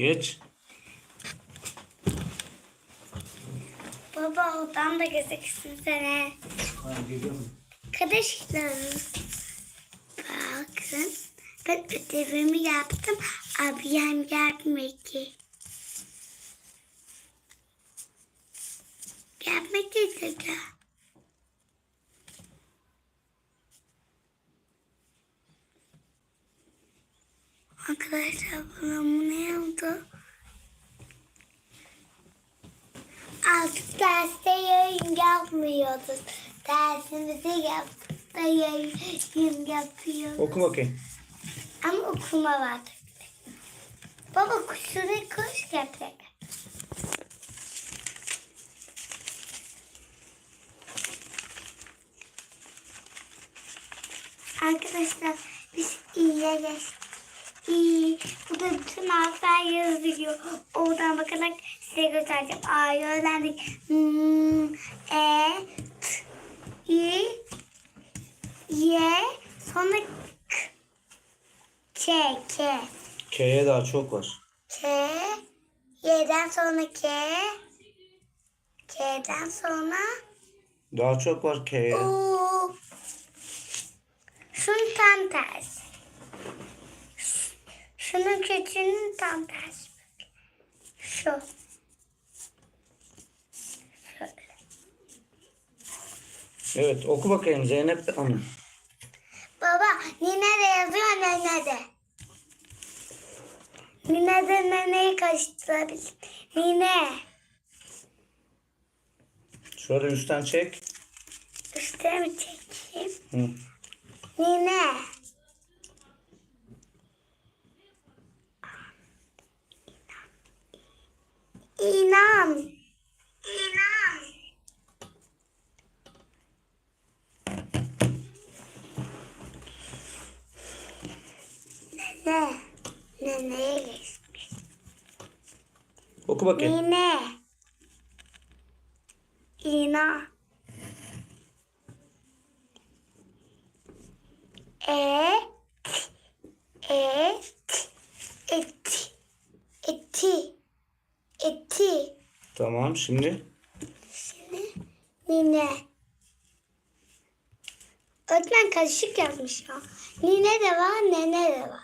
Geç. Baba odan da gezeksin sene. Hadi geliyorum. Arkadaşlar bakın ben ödevimi yaptım. Abim yardım etti. Yapmak Arkadaşlar bana bu ne oldu? Artık derste yayın yapmıyoruz. Dersimizi yaptık da yayın yapıyoruz. Oku bakayım. Ama okuma var. Baba kuşları kuş yapacak. Arkadaşlar biz iyiye geçtik. İyi. Burada bütün harfler yazıyor. Oradan bakarak size göstereceğim. A'yı öğrendik. Hmm, e, t, i, y, sonra k. K, K. K'ye daha çok var. K, Y'den sonra K, K'den sonra Daha çok var K'ye. U. Şunun tam tersi. Şunun kötünün tam tersi. Şu. Şöyle. Evet oku bakayım Zeynep Hanım. Baba nine de yazıyor nene de. Nine de neneyi karıştırabilir. Nine. Şöyle üstten çek. Üstüne mi çekeyim? Hı. Nine. İnan. İnan. Nene. Neneye geçmiş. Oku bakayım. Nine. İna. Et. Et. Eti. Eti. Eti. Tamam şimdi. Şimdi nine. Öğretmen karışık yazmış ya. Nine de var, nene de var.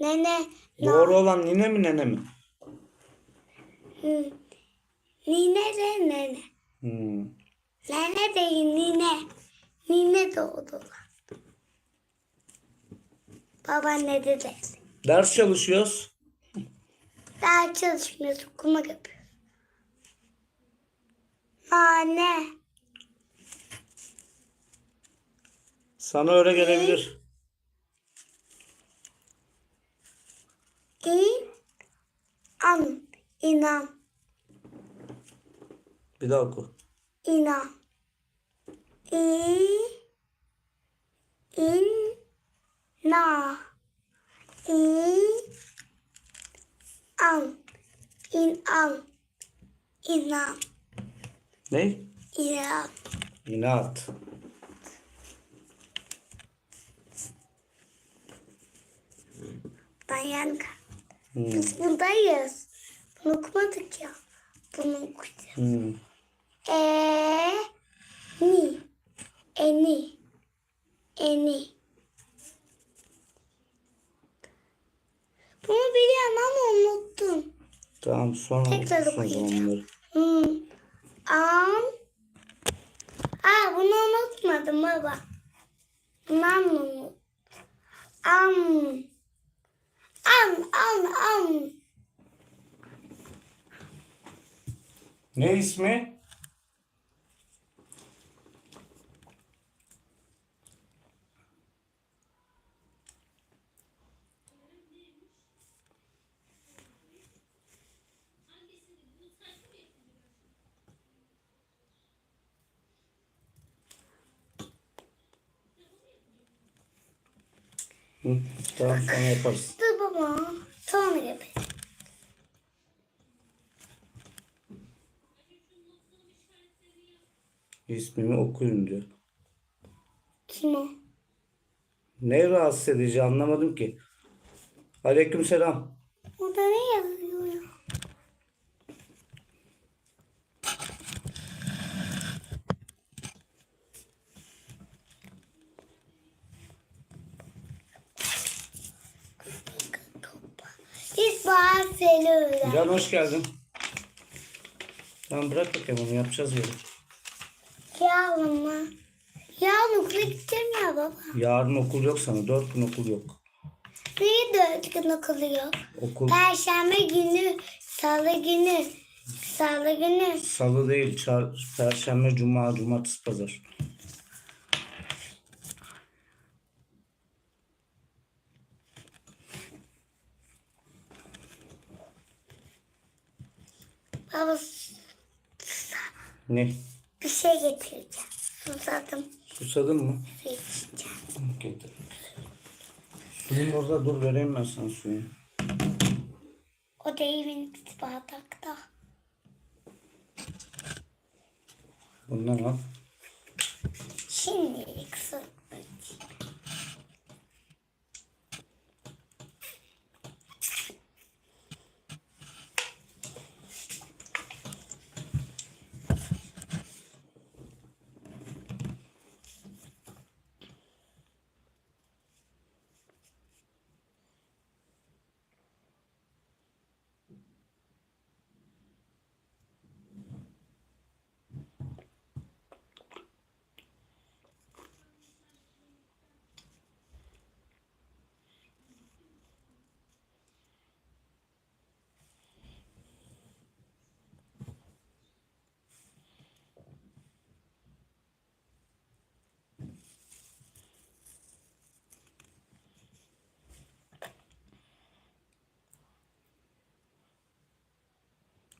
Nene, Doğru olan nine mi nene mi? Hı. Nine de nene. Hmm. Nene değil nine. Nine doğdu. Babaanne de. Ders çalışıyoruz. Daha çalışmıyoruz. Okuma yapıyoruz. Nane. Sana öyle gelebilir. İn. An. İnan. Bir daha oku. İnan. İ. İn. Na. İ. An. İn an. İnan. Ne? İnan. İnat. Dayan. Hmm. Biz buradayız. Bunu okumadık ya. Bunu okuyacağız. Hmm. E ni eni eni Bunu biliyorum ama unuttum. Tamam sonra Tekrar okuyacağım. Hmm. Am. Aa bunu unutmadım baba. Bundan mı? Am. Am am am. Ne ismi? Hı, tamam sonra yaparız. Dur baba. Sonra yapayım. İsmimi okuyun diyor. Kim o? Ne rahatsız edici anlamadım ki. Aleyküm selam. Orada ne yazıyor ya? Aferin. İlhan hoş geldin. Tamam bırak bakayım onu yapacağız böyle. Yavrum mu? Yarın okula gideceğim ya baba. Yarın okul yok sana. Dört gün okul yok. Niye dört gün okulu yok? Okul Perşembe günü, salı günü, salı günü. salı değil. Çar, Perşembe, cuma, cumartesi, pazar. Baba Ne? bir şey getireceğim. Susadım. Susadın mı? Su içeceğim. Getir. Suyun orada dur vereyim ben sana suyu. O da evin bardakta. Bundan al.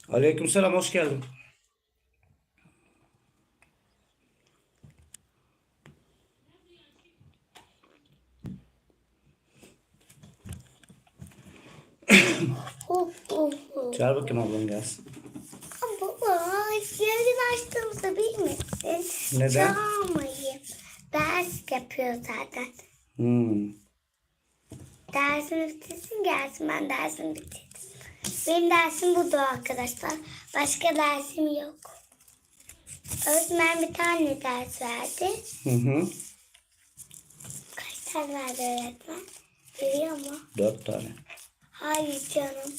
Aleykümselam hoş geldin. Çağır bakayım ablam gelsin. Baba yarın açtığımızda bilmesin. Neden? Çağırmayayım. Ders yapıyor zaten. Hmm. Dersim bitirsin gelsin ben dersim bitirdim. Benim dersim budur arkadaşlar. Başka dersim yok. Öğretmen bir tane ders verdi. Hı hı. Kaç tane verdi öğretmen? Biliyor mu? Dört tane. Hayır canım.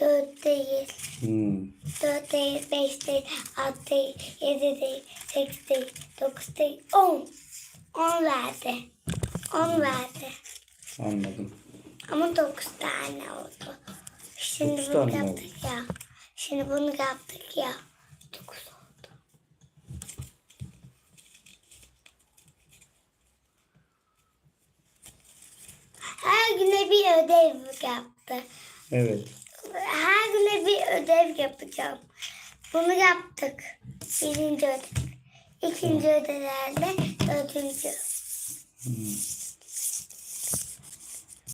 Dört değil. Hmm. Dört değil, beş değil, altı değil, yedi değil, sekiz değil, dokuz değil, on. On verdi. On verdi. Anladım. Ama dokuz tane oldu. Şimdi Dokuz bunu tane mi yaptık ya. Şimdi bunu yaptık ya. Dokuz oldu. Her güne bir ödev yaptı. Evet. Her güne bir ödev yapacağım. Bunu yaptık. Birinci ödev. İkinci ödevlerde dördüncü. Hmm.